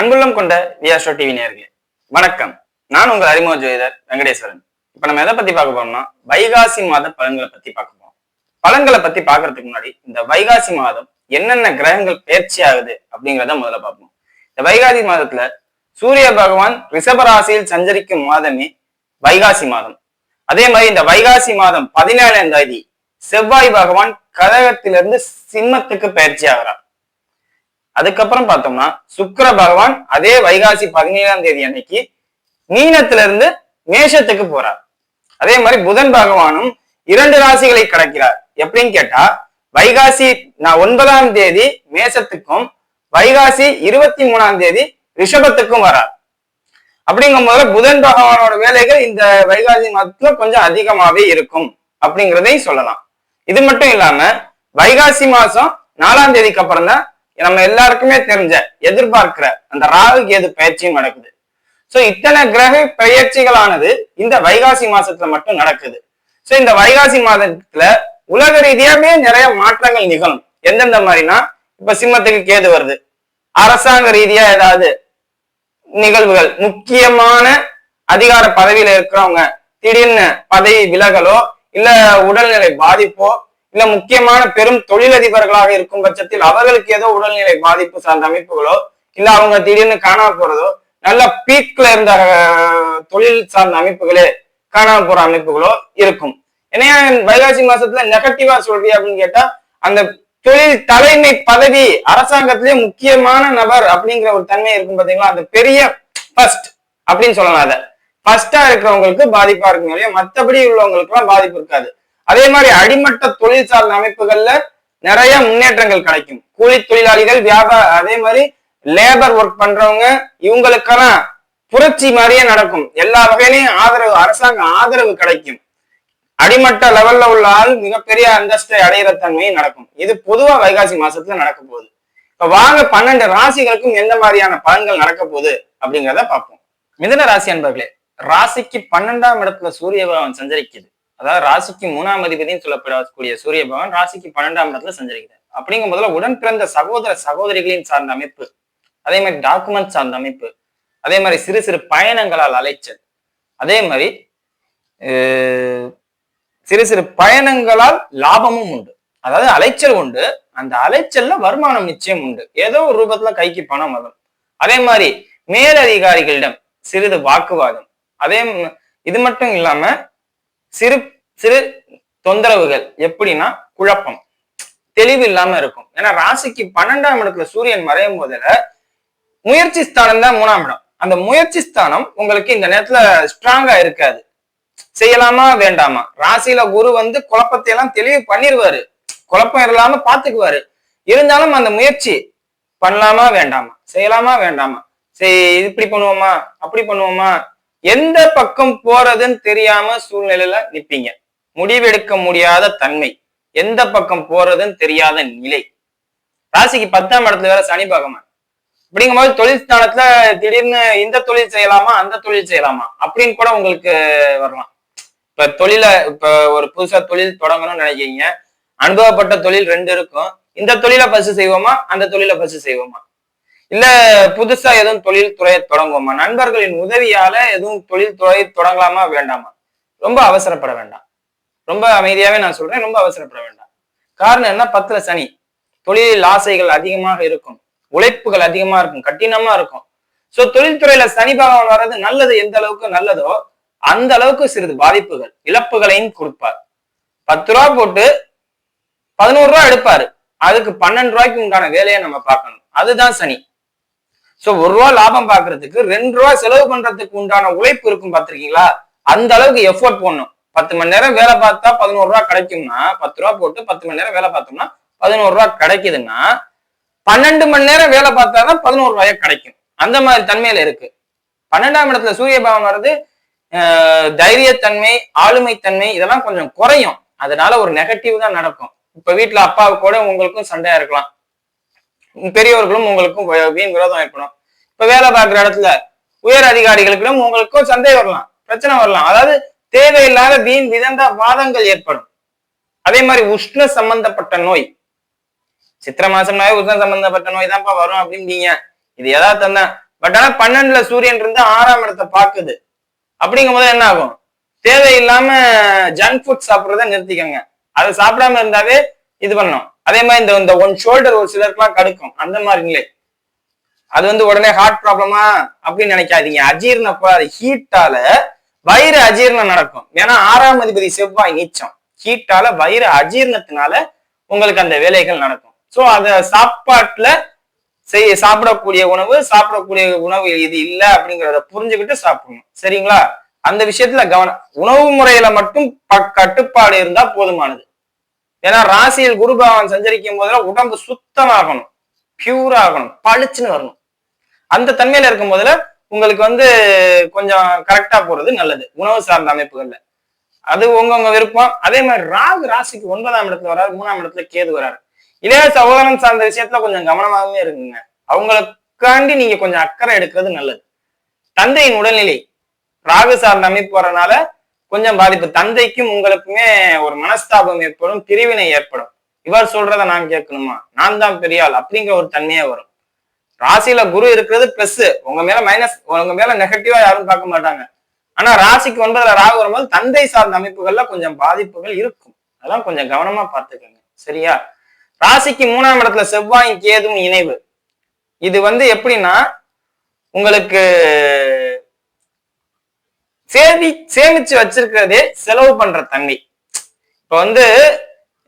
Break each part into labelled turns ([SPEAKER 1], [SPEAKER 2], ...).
[SPEAKER 1] அன்புள்ளம் கொண்ட வியாஷோ டிவி நேர்களே வணக்கம். நான் உங்கள் அறிமுக ஜோதிடர் வெங்கடேஸ்வரன். இப்ப நம்ம எதை பத்தி பார்க்க போறோம்னா வைகாசி மாத பலன்களை பத்தி பார்க்க போறோம். பலன்களை பத்தி பாக்குறதுக்கு முன்னாடி இந்த வைகாசி மாதம் என்னென்ன கிரகங்கள் பயிற்சி ஆகுது அப்படிங்கிறத முதல்ல பார்ப்போம். இந்த வைகாசி மாதத்துல சூரிய பகவான் ரிஷபராசியில் சஞ்சரிக்கும் மாதமே வைகாசி மாதம். அதே மாதிரி இந்த வைகாசி மாதம் பதினேழாம் தேதி செவ்வாய் பகவான் கழகத்திலிருந்து சிம்மத்துக்கு பயிற்சி ஆகிறார். அதுக்கப்புறம் பார்த்தோம்னா சுக்கர பகவான் அதே வைகாசி பதினேழாம் தேதி அன்னைக்கு மீனத்துல இருந்து மேஷத்துக்கு போறார். அதே மாதிரி புதன் பகவானும் இரண்டு ராசிகளை கடக்கிறார். எப்படின்னு கேட்டா வைகாசி நான் ஒன்பதாம் தேதி மேஷத்துக்கும் வைகாசி இருபத்தி மூணாம் தேதி ரிஷபத்துக்கும் வரார். அப்படிங்கும் போது புதன் பகவானோட வேலைகள் இந்த வைகாசி மாதத்துல கொஞ்சம் அதிகமாவே இருக்கும் அப்படிங்கிறதையும் சொல்லலாம். இது மட்டும் இல்லாம வைகாசி மாசம் நாலாம் தேதிக்கு அப்புறம் தான் நம்ம எல்லாருக்குமே தெரிஞ்ச எதிர்பார்க்கிற அந்த ராகு கேது பயிற்சியும் நடக்குது. சோ இத்தனை கிரக பயிற்சிகளானது இந்த வைகாசி மாசத்துல மட்டும் நடக்குது. சோ இந்த வைகாசி மாதத்துல உலக ரீதியாவே நிறைய மாற்றங்கள் நிகழும். எந்தெந்த மாதிரினா இப்ப சிம்மத்துக்கு கேது வருது. அரசாங்க ரீதியா ஏதாவது நிகழ்வுகள் முக்கியமான அதிகார பதவியில இருக்கிறவங்க திடீர்னு பதவி விலகலோ இல்ல உடல்நிலை பாதிப்போ இல்ல முக்கியமான பெரும் தொழிலதிபர்களாக இருக்கும் பட்சத்தில் அவர்களுக்கு ஏதோ உடல்நிலை பாதிப்பு சார்ந்த அமைப்புகளோ இல்ல அவங்க திடீர்னு காணாம போறதோ நல்ல பீக்ல இருந்த தொழில் சார்ந்த அமைப்புகளே காணாம போற அமைப்புகளோ இருக்கும். ஏன்னா வைகாசி மாசத்துல நெகட்டிவா சொல்றியா அப்படின்னு கேட்டா அந்த தொழில் தலைமை பதவி அரசாங்கத்திலேயே முக்கியமான நபர் அப்படிங்கிற ஒரு தன்மை இருக்கும் பாத்தீங்களா? அந்த பெரிய ஃபர்ஸ்ட் அப்படின்னு சொல்லலாம் அதை. ஃபர்ஸ்டா இருக்கிறவங்களுக்கு பாதிப்பா இருக்கும் இல்லையா? மத்தபடி உள்ளவங்களுக்கு எல்லாம் பாதிப்பு இருக்காது. அதே மாதிரி அடிமட்ட தொழில் சார்ந்த அமைப்புகள்ல நிறைய முன்னேற்றங்கள் கிடைக்கும். கூலி தொழிலாளிகள் வியாபார அதே மாதிரி லேபர் ஒர்க் பண்றவங்க இவங்களுக்கெல்லாம் புரட்சி மாதிரியே நடக்கும். எல்லா வகையிலையும் ஆதரவு அரசாங்க ஆதரவு கிடைக்கும். அடிமட்ட லெவல்ல உள்ள ஆள் மிகப்பெரிய அந்தஸ்தை அடையிற தன்மை நடக்கும். இது பொதுவா வைகாசி மாசத்துல நடக்க போகுது. இப்ப வாங்க பன்னெண்டு ராசிகளுக்கும் எந்த மாதிரியான பலன்கள் நடக்க போகுது அப்படிங்கிறத பார்ப்போம். மிதன ராசி அன்பர்களே ராசிக்கு பன்னெண்டாம் இடத்துல சூரிய பகவான் சஞ்சரிக்குது. அதாவது ராசிக்கு மூணாம் அதிபதினு சொல்லப்படக்கூடிய சூரிய பகவான் ராசிக்கு பன்னெண்டாம் இடத்துல சஞ்சரிக்குது அப்படிங்கும் போதுல உடன் பிறந்த சகோதர சகோதரிகளின் சார்ந்த அமைப்பு அதே மாதிரி டாக்குமெண்ட் சார்ந்த அமைப்பு அதே மாதிரி சிறு சிறு பயணங்களால் அலைச்சல் அதே மாதிரி சிறு சிறு பயணங்களால் லாபமும் உண்டு. அதாவது அலைச்சல் உண்டு. அந்த அலைச்சல்ல வருமானம் நிச்சயம் உண்டு. ஏதோ ஒரு ரூபத்துல கைக்கு பணம் வரும். அதே மாதிரி மேலதிகாரிகளிடம் சிறிது வாக்குவாதம். அதே இது மட்டும் இல்லாம சிறு சிறு தொந்தரவுகள். எப்படின்னா குழப்பம். தெளிவு இல்லாம இருக்கும். ஏன்னா ராசிக்கு பன்னெண்டாம் இடத்துல சூரியன் மறையும் போதுல முயற்சி ஸ்தானம் தான் மூணாம் இடம். அந்த முயற்சி ஸ்தானம் உங்களுக்கு இந்த நேரத்துல ஸ்ட்ராங்கா இருக்காது. செய்யலாமா வேண்டாமா? ராசியில குரு வந்து குழப்பத்தை எல்லாம் தெளிவு பண்ணிடுவாரு குழப்பம் இல்லாம பாத்துக்குவாரு. இருந்தாலும் அந்த முயற்சி பண்ணலாமா வேண்டாமா? செய்யலாமா வேண்டாமா? சரி இப்படி பண்ணுவோமா அப்படி பண்ணுவோமா? எந்த பக்கம் போறதுன்னு தெரியாம சூழ்நிலையில நிப்பீங்க. முடிவெடுக்க முடியாத தன்மை. எந்த பக்கம் போறதுன்னு தெரியாத நிலை. ராசிக்கு பத்தாம் இடத்துல வேற சனி பகவான். அப்படிங்கும்போது தொழில் ஸ்தானத்துல திடீர்னு இந்த தொழில் செய்யலாமா அந்த தொழில் செய்யலாமா? அப்படின்னு கூட உங்களுக்கு வரலாம். இப்ப தொழில இப்ப ஒரு புதுசா தொழில் தொடங்கணும்னு நினைக்கிறீங்க. அனுபவப்பட்ட தொழில் ரெண்டு இருக்கும். இந்த தொழிலை பசு செய்வோமா அந்த தொழிலை பசு செய்வோமா? இல்ல புதுசா எதுவும் தொழில் துறையை தொடங்குவோமா? நண்பர்களின் உதவியால எதுவும் தொழில் துறையை தொடங்கலாமா வேண்டாமா? ரொம்ப அவசரப்பட வேண்டாம். ரொம்ப அமைதியாவே நான் சொல்றேன். ரொம்ப அவசரப்பட வேண்டாம். காரணம் என்ன? பத்துல சனி. தொழிலில் ஆசைகள் அதிகமாக இருக்கும். உழைப்புகள் அதிகமா இருக்கும். கடினமா இருக்கும். சோ தொழில்துறையில சனி பகவான் வர்றது நல்லது எந்த அளவுக்கு நல்லதோ அந்த அளவுக்கு சிறிது பாதிப்புகள் இழப்புகளையும் கொடுப்பார். பத்து ரூபா போட்டு பதினோரு ரூபா எடுப்பாரு. அதுக்கு பன்னெண்டு ரூபாய்க்கு உண்டான வேலையை நம்ம பார்க்கணும். அதுதான் சனி. சோ ஒரு ரூபா லாபம் பாக்குறதுக்கு ரெண்டு ரூபா செலவு பண்றதுக்கு உண்டான உழைப்பு இருக்கும் பாத்திருக்கீங்களா அந்த அளவுக்கு எஃபோர்ட் போடணும். பத்து மணி நேரம் வேலை பார்த்தா பதினோரு ரூபா கிடைக்கும்னா பத்து ரூபா போட்டு பத்து மணி நேரம் வேலை பார்த்தோம்னா பதினோரு ரூபா கிடைக்குதுன்னா பன்னெண்டு மணி நேரம் வேலை பார்த்தாதான் பதினோரு ரூபாயா கிடைக்கும். அந்த மாதிரி தன்மையில இருக்கு. பன்னெண்டாம் இடத்துல சூரிய பகவான் வர்றது ஆஹ், தைரியத்தன்மை ஆளுமைத்தன்மை இதெல்லாம் கொஞ்சம் குறையும். அதனால ஒரு நெகட்டிவ் தான் நடக்கும். இப்ப வீட்டுல அப்பாவுக்கு கூட உங்களுக்கும் சண்டையா இருக்கலாம். பெரியவர்களும் உங்களுக்கும் வீண் விரோதம் ஏற்படும். இப்ப வேலை பார்க்குற இடத்துல உயர் அதிகாரிகளுக்கும் உங்களுக்கும் சண்டை வரலாம் பிரச்சனை வரலாம். அதாவது தேவையில்லாத வீண் விதந்த வாதங்கள் ஏற்படும். அதே மாதிரி உஷ்ண சம்பந்தப்பட்ட நோய். சித்திர மாசம்னாவே உஷ்ண சம்பந்தப்பட்ட நோய் தான்ப்பா வரும் அப்படின்றீங்க இது யதார்த்தம் தான். பட் ஆனா பன்னெண்டுல சூரியன் இருந்து ஆறாம் இடத்தை பாக்குது அப்படிங்கும் போது என்ன ஆகும்? தேவையில்லாம ஜங்க் ஃபுட் சாப்பிடுறத நிறுத்திக்கோங்க. அதை சாப்பிடாம இருந்தாவே இது பண்ணணும் அதே மாதிரி இந்த இந்த ஒன் ஷோல்டர் ஒரு சிலருக்குலாம் கடுக்கும். அந்த மாதிரி நிலை. அது வந்து உடனே ஹார்ட் ப்ராப்ளமா அப்படின்னு நினைக்காதீங்க. அஜீரண கோளாறு ஹீட்டால வயிறு அஜீரணம் நடக்கும். ஏன்னா ஆறாம் அதிபதி செவ்வாய் நீச்சம். ஹீட்டால வயிறு அஜீர்ணத்தினால உங்களுக்கு அந்த வேலைகள் நடக்கும். சோ அந்த சாப்பாட்டுல செய்ய சாப்பிடக்கூடிய உணவு சாப்பிடக்கூடிய உணவு இது இல்லை அப்படிங்கிறத புரிஞ்சுக்கிட்டு சாப்பிடணும். சரிங்களா? அந்த விஷயத்துல கவனம். உணவு முறையில மட்டும் ப- கட்டுப்பாடு இருந்தா போதுமானது. ஏன்னா ராசியில் குருபகவான் சஞ்சரிக்கும் போதெல்லாம் உடம்பு சுத்தமாகணும். பியூர் ஆகணும். பளிச்சுன்னு வரணும். அந்த தன்மையில இருக்கும் போதுல உங்களுக்கு வந்து கொஞ்சம் கரெக்டா போறது நல்லது. உணவு சார்ந்த அமைப்புகள்ல. அது உங்கவங்க விருப்பம். அதே மாதிரி ராகு ராசிக்கு ஒன்பதாம் இடத்துல வராரு மூணாம் இடத்துல கேது வராரு இளைய சகோதரன் சார்ந்த விஷயத்துல கொஞ்சம் கவனமாகவே இருக்குங்க அவங்களுக்காண்டி நீங்க கொஞ்சம் அக்கறை எடுக்கிறது நல்லது. தந்தையின் உடல்நிலை. ராகு சார்ந்த அமைப்பு வரனால கொஞ்சம் பாதிப்பு. தந்தைக்கும் உங்களுக்குமே ஒரு மனஸ்தாபம் ஏற்படும் பிரிவினை ஏற்படும். இவர் சொல்றத நான் கேட்கணுமா? நான் தான் பெரியாள் அப்படிங்கிற ஒரு தன்மையே வரும். ராசியில குரு இருக்கிறது பிளஸ் உங்க மேல மைனஸ் உங்க மேல நெகட்டிவா யாரும் பார்க்க மாட்டாங்க. ஆனா ராசிக்கு ஒன்பதுல ராகு வரும்போது தந்தை சார்ந்த அமைப்புகள்ல கொஞ்சம் பாதிப்புகள் இருக்கும். அதெல்லாம் கொஞ்சம் கவனமா பார்த்துக்கோங்க. சரியா? ராசிக்கு மூணாம் இடத்துல செவ்வாய் கேதும் இணைவு. இது வந்து எப்படின்னா உங்களுக்கு சேமி சேமிச்சு வச்சிருக்கிறதே செலவு பண்ற தன்மை இப்ப வந்து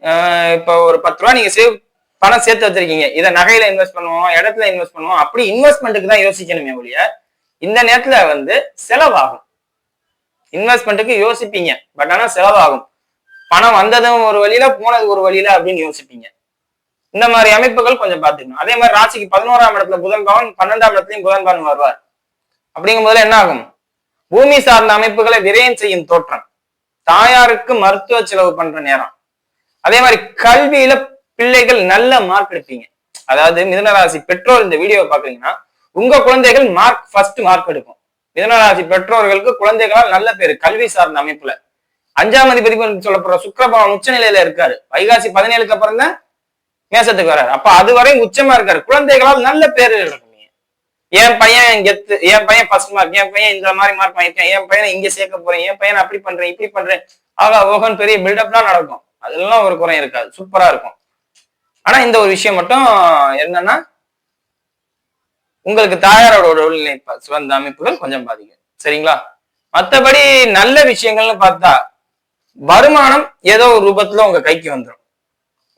[SPEAKER 1] அஹ், இப்ப ஒரு பத்து ரூபா நீங்க சேவ் பணம் சேர்த்து வச்சிருக்கீங்க. இதை நகையில இன்வெஸ்ட் பண்ணுவோம் இடத்துல இன்வெஸ்ட் பண்ணுவோம். அப்படி இன்வெஸ்ட்மெண்ட்டுக்கு தான் யோசிக்கணுமே ஒழிய இந்த நேரத்துல வந்து செலவாகும். இன்வெஸ்ட்மெண்ட்டுக்கு யோசிப்பீங்க. பட் ஆனா செலவாகும். பணம் வந்ததும் ஒரு வழியில போனது ஒரு வழியில அப்படின்னு யோசிப்பீங்க. இந்த மாதிரி அமைப்புகள் கொஞ்சம் பார்த்துக்கணும். அதே மாதிரி ராசிக்கு பதினோராம் இடத்துல புதன் பவன் பன்னெண்டாம் இடத்துலயும் புதன் பவன் வருவார். அப்படிங்கும் போதுல என்ன ஆகும்? பூமி சார்ந்த அமைப்புகளை விரயம் செய்யும் தோற்றம். தாயாருக்கு மருத்துவ செலவு பண்ற நேரம். அதே மாதிரி கல்வியில பிள்ளைகள் நல்ல மார்க் எடுப்பீங்க. அதாவது மிதனராசி பெற்றோர் இந்த வீடியோவை பாக்குறீங்கன்னா உங்க குழந்தைகள் மார்க் ஃபர்ஸ்ட் மார்க் எடுக்கும். மிதனராசி பெற்றோர்களுக்கு குழந்தைகளால் நல்ல பேர் கல்வி சார்ந்த அமைப்புல. அஞ்சாம் அதிபதி சொல்லப்படுற சுக்கரபவன் உச்ச நிலையில இருக்காரு. வைகாசி பதினேழுக்கு அப்புறம் தான் மேசத்துக்கு வராரு அப்ப அதுவரையும் உச்சமா இருக்காரு. குழந்தைகளால் நல்ல பேர் எடுக்கும் என் பையன் கெத்து என் பையன் ஃபர்ஸ்ட் மார்க் என் பையன் இந்த மாதிரி மார்க் வாங்கியிருக்கேன். என் பையனை இங்க சேர்க்க போறேன். என் பையன் அப்படி பண்றேன் இப்படி பண்றேன். ஆகா ஓகன் பெரிய பில்டப்லாம் நடக்கும். அதெல்லாம் ஒரு குறை இருக்காது. சூப்பரா இருக்கும். ஆனா இந்த ஒரு விஷயம் மட்டும் என்னன்னா உங்களுக்கு தாயாரோட உடல்நிலை ப- சிறந்த அமைப்புகள் கொஞ்சம் பாதிக்கும். சரிங்களா? மத்தபடி நல்ல விஷயங்கள்னு பார்த்தா வருமானம் ஏதோ ஒரு ரூபத்துல உங்க கைக்கு வந்துடும்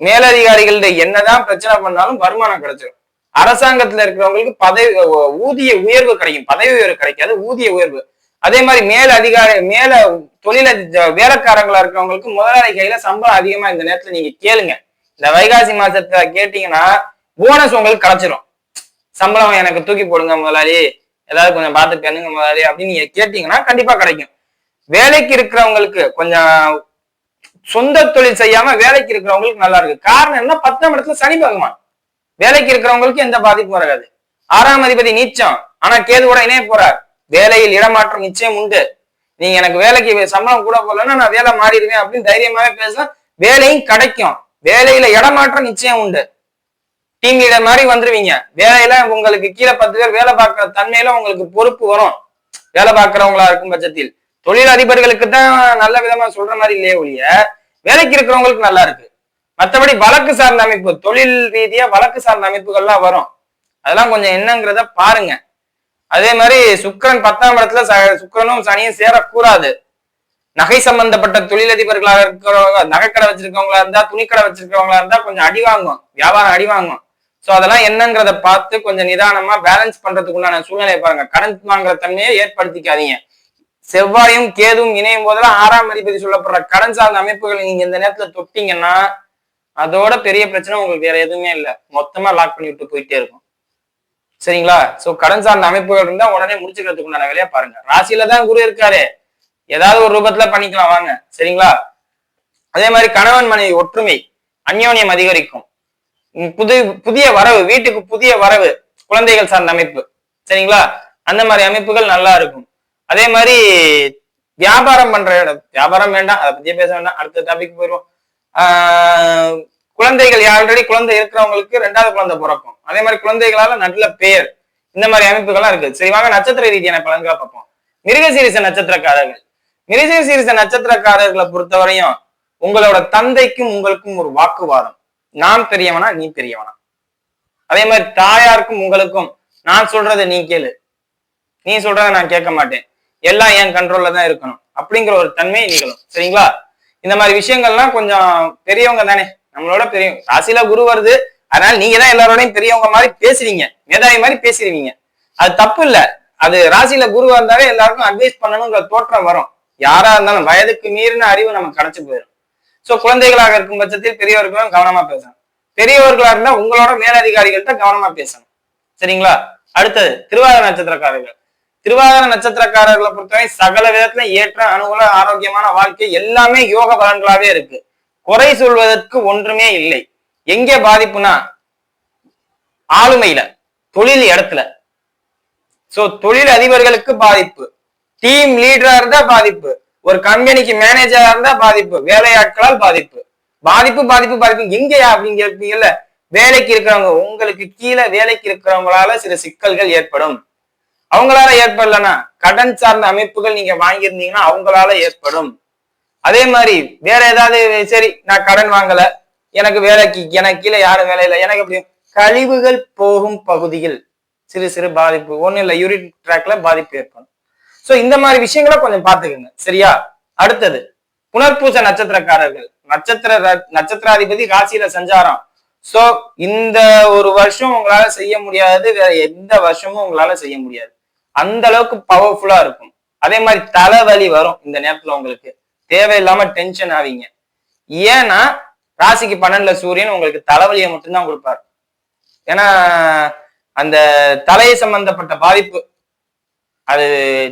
[SPEAKER 1] மேலதிகாரிகள்ட என்னதான் பிரச்சனை பண்ணாலும் வருமானம் கிடைச்சிடும் அரசாங்கத்துல இருக்கிறவங்களுக்கு பதவி ஊதிய உயர்வு கிடைக்கும். பதவி உயர்வு கிடைக்காது ஊதிய உயர்வு. அதே மாதிரி மேல அதிகாரி மேல தொழில வேலைக்காரங்களா இருக்கிறவங்களுக்கு முதலாளி கையில சம்பளம் அதிகமா இந்த நேரத்துல நீங்க கேளுங்க. இந்த வைகாசி மாசத்துல கேட்டீங்கன்னா போனஸ் உங்களுக்கு கிடைச்சிரும். சம்பளம் எனக்கு தூக்கி போடுங்க முதலாளி. ஏதாவது கொஞ்சம் பார்த்து பண்ணுங்க முதலாளி அப்படின்னு நீங்க கேட்டீங்கன்னா கண்டிப்பா கிடைக்கும். வேலைக்கு இருக்கிறவங்களுக்கு கொஞ்சம் சொந்த தொழில் செய்யாம வேலைக்கு இருக்கிறவங்களுக்கு நல்லா இருக்கு. காரணம் என்ன பத்தாம் இடத்துல சனி பகவான். வேலைக்கு இருக்கிறவங்களுக்கு எந்த பாதிப்பும் வராது. ஆறாம் அதிபதி நீச்சம். ஆனா கேதுவோட இணைய போறார். வேலையில் இடமாற்றம் நிச்சயம் உண்டு. நீங்க எனக்கு வேலைக்கு சம்பளம் கூட போகலன்னா நான் வேலை மாறிடுவேன் அப்படின்னு தைரியமாவே பேசலாம் வேலையும் கிடைக்கும். வேலையில இடமாற்றம் நிச்சயம் உண்டு. டீம் லீடர் மாதிரி வந்துருவீங்க. வேலையில உங்களுக்கு கீழே பத்து பேர் வேலை பார்க்குற தன்மையில உங்களுக்கு பொறுப்பு வரும். வேலை பார்க்கறவங்களா இருக்கும் பட்சத்தில். தொழில் அதிபர்களுக்கு தான் நல்ல விதமா சொல்ற மாதிரி இல்லையே ஒழிய வேலைக்கு இருக்கிறவங்களுக்கு நல்லா இருக்கு. மற்றபடி வழக்கு சார்ந்த அமைப்பு தொழில் ரீதியா வழக்கு சார்ந்த அமைப்புகள்லாம் வரும். அதெல்லாம் கொஞ்சம் என்னங்கிறத பாருங்க. அதே மாதிரி சுக்கிரன் பத்தாம் இடத்துல ச- சுக்கிரனும் சனியும் சேரக்கூடாது. நகை சம்பந்தப்பட்ட தொழிலதிபர்களாக இருக்கிறவங்க நகைக்கடை வச்சிருக்கவங்களா இருந்தா துணிக்கடை வச்சிருக்கவங்களா இருந்தா கொஞ்சம் அடி வாங்கும் வியாபாரம் அடி வாங்கும் சோ அதெல்லாம் என்னங்கிறத பார்த்து கொஞ்சம் நிதானமா பேலன்ஸ் பண்றதுக்கு உண்டான சூழ்நிலையை பாருங்க. கடன் வாங்குற தன்மையை ஏற்படுத்திக்காதீங்க. செவ்வாயும் கேதும் இணையும் போதெல்லாம் ஆறாம் அதிபதி சொல்லப்படுற கடன் சார்ந்த அமைப்புகள் நீங்க இந்த நேரத்துல தொட்டீங்கன்னா அதோட பெரிய பிரச்சனை உங்களுக்கு வேற எதுவுமே இல்ல. மொத்தமா லாக் பண்ணி விட்டு போயிட்டே இருக்கும். சரிங்களா? சோ கடன் சார்ந்த அமைப்புகள் இருந்தா உடனே முடிச்சுக்கிறதுக்கு உண்டான வேலையை பாருங்க. ராசியில தான் குரு இருக்காரு. ஏதாவது ஒரு ரூபத்துல பண்ணிக்கலாம் வாங்க. சரிங்களா? அதே மாதிரி கணவன் மனைவி ஒற்றுமை அந்யோன்யம் அதிகரிக்கும். புது புதிய வரவு வீட்டுக்கு புதிய வரவு குழந்தைகள் சார்ந்த அமைப்பு. சரிங்களா? அந்த மாதிரி அமைப்புகள் நல்லா இருக்கும். அதே மாதிரி வியாபாரம் பண்ற இடம் வியாபாரம் வேண்டாம் அதை பத்தியே பேச வேண்டாம். அடுத்த டாபிக் போயிடுவோம். ஆஹ் குழந்தைகள் ஆல்ரெடி குழந்தை இருக்கிறவங்களுக்கு ரெண்டாவது குழந்தை பிறக்கும். அதே மாதிரி குழந்தைகளால நல்ல பெயர் இந்த மாதிரி அமைப்புகள்லாம் இருக்கு சரி வாங்க நட்சத்திர ரீதியான பலன்களை பார்ப்போம். மிருகசீரிச நட்சத்திரக்காரர்கள் மிருகசீரிச நட்சத்திரக்காரர்களை பொறுத்தவரையும் உங்களோட தந்தைக்கும் உங்களுக்கும் ஒரு வாக்குவாதம். நான் பெரியவனா நீ பெரியவனா. அதே மாதிரி தாயாருக்கும் உங்களுக்கும் நான் சொல்றதை நீ கேளு. நீ சொல்றதை நான் கேட்க மாட்டேன். எல்லாம் என் கண்ட்ரோல்ல தான் இருக்கணும். அப்படிங்கிற ஒரு தன்மை நிகழும். சரிங்களா? இந்த மாதிரி விஷயங்கள்லாம் கொஞ்சம் பெரியவங்க தானே. நம்மளோட பெரியவங்க ராசியில குரு வருது. அதனால நீங்க தான் எல்லாரோடையும் பெரியவங்க மாதிரி பேசுறீங்க மேதாவி மாதிரி பேசிடுவீங்க. அது தப்பு இல்லை. அது ராசியில குருவா இருந்தாலே எல்லாருக்கும் அட்வைஸ் பண்ணணுங்கிற தோற்றம் வரும். யாரா இருந்தாலும் வயதுக்கு மீறின அறிவு நமக்கு கிடைச்சு போயிடும் சோ குழந்தைகளாக இருக்கும் பட்சத்தில் பெரியவர்களும் கவனமா பேசணும். பெரியவர்களா இருந்தா உங்களோட மேலதிகாரிகள்கிட்ட கவனமா பேசணும். சரிங்களா? அடுத்தது திருவாதிர நட்சத்திரக்காரர்கள். திருவாதிர நட்சத்திரக்காரர்களை பொறுத்தவரை சகல விதத்துல ஏற்ற அனுகூல ஆரோக்கியமான வாழ்க்கை எல்லாமே யோக பலன்களாவே இருக்கு. குறை சொல்வதற்கு ஒன்றுமே இல்லை. எங்க பாதிப்புனா ஆளுமையில தொழில் இடத்துல. சோ தொழில் அதிபர்களுக்கு பாதிப்பு. டீம் லீடரா இருந்தா பாதிப்பு. ஒரு கம்பெனிக்கு மேனேஜரா இருந்தா பாதிப்பு. வேலையாட்களால் பாதிப்பு. பாதிப்பு பாதிப்பு பாதிப்பு. எங்கயா அப்படின்னு கேட்பீங்கல்ல வேலைக்கு இருக்கிறவங்க உங்களுக்கு கீழே வேலைக்கு இருக்கிறவங்களால சில சிக்கல்கள் ஏற்படும். அவங்களால ஏற்படலன்னா கடன் சார்ந்த அமைப்புகள் நீங்க வாங்கியிருந்தீங்கன்னா அவங்களால ஏற்படும். அதே மாதிரி வேற ஏதாவது சரி நான் கடன் வாங்கல. எனக்கு வேலைக்கு எனக்கு கீழே யாரும் வேலை இல்லை. எனக்கு எப்படி கழிவுகள் போகும் பகுதியில் சிறு சிறு பாதிப்பு. ஒன்றும் இல்லை யூரின் ட்ராக்ல பாதிப்பு ஏற்படும். சோ இந்த மாதிரி விஷயங்களை கொஞ்சம் பாத்துக்கோங்க சரியா? அடுத்தது புனர்பூச நட்சத்திரக்காரர்கள். நட்சத்திர நட்சத்திராதிபதி ராசியில சஞ்சாரம். சோ இந்த ஒரு வருஷம் உங்களால செய்ய முடியாது வேற எந்த வருஷமும் உங்களால செய்ய முடியாது. அந்த அளவுக்கு பவர்ஃபுல்லா இருக்கும். அதே மாதிரி தலைவலி வரும் இந்த நேரத்துல உங்களுக்கு. தேவையில்லாம டென்ஷன் ஆவீங்க. ஏன்னா ராசிக்கு பன்னெண்டுல சூரியன் உங்களுக்கு தலைவலியை மட்டும்தான் கொடுப்பாரு. ஏன்னா அந்த தலை சம்பந்தப்பட்ட பாதிப்பு அது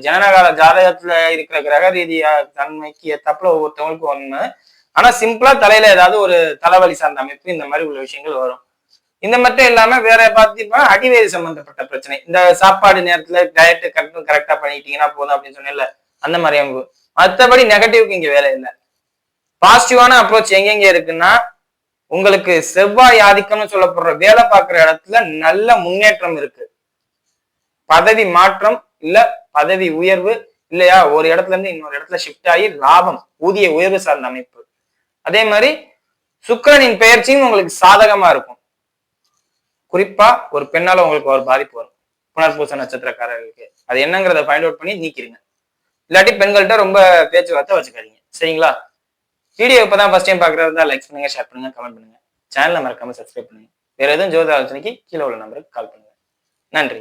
[SPEAKER 1] ஜனனகால ஜாதகத்துல இருக்கிற கிரக ரீதியா தன்மைக்கு ஏத்தாப்புல ஒவ்வொருத்தவங்களுக்கும் ஒண்ணு. ஆனா சிம்பிளா தலையில ஏதாவது ஒரு தலைவலி சார்ந்த அமைப்பு இந்த மாதிரி உள்ள விஷயங்கள் வரும். இந்த மட்டும் இல்லாம வேற பார்த்தீங்கன்னா அடிவேறு சம்பந்தப்பட்ட பிரச்சனை. இந்த சாப்பாடு நேரத்துல டயட் கரெக்ட் கரெக்டா பண்ணிட்டீங்கன்னா போதும் அப்படின்னு சொன்னேன்ல அந்த மாதிரி அவங்க மற்றபடி நெகட்டிவ்க்கு இங்க வேலை இல்லை. பாசிட்டிவான அப்ரோச் எங்கெங்க இருக்குன்னா உங்களுக்கு செவ்வாய் ஆதிக்கம்னு சொல்லப்படுற வேலை பார்க்குற இடத்துல நல்ல முன்னேற்றம் இருக்கு. பதவி மாற்றம் இல்ல பதவி உயர்வு இல்லையா? ஒரு இடத்துல இருந்து இன்னொரு இடத்துல ஷிஃப்ட் ஆகி லாபம் ஊதிய உயர்வு சார்ந்த அமைப்பு. அதே மாதிரி சுக்கரனின் பெயர்ச்சியும் உங்களுக்கு சாதகமா இருக்கும். குறிப்பா ஒரு பெண்ணால உங்களுக்கு ஒரு பாதிப்பு வரும். புனர்பூச நட்சத்திரக்காரர்களுக்கு. அது என்னங்கிறத ஃபைண்ட் அவுட் பண்ணி நீக்கிருங்க. இல்லாட்டி பெண்கள்கிட்ட ரொம்ப பேச்சுவார்த்தை வச்சுக்காதீங்க. சரிங்களா? வீடியோ இப்பதான் ஃபர்ஸ்ட் டைம் பாக்குறதா லைக் பண்ணுங்க ஷேர் பண்ணுங்க கமெண்ட் பண்ணுங்க. சேனலை மறக்காம சப்ஸ்கிரைப் பண்ணுங்க. வேற எதுவும் ஜோதி ஆலோசனைக்கு கீழே உள்ள நம்பருக்கு கால் பண்ணுங்க. நன்றி.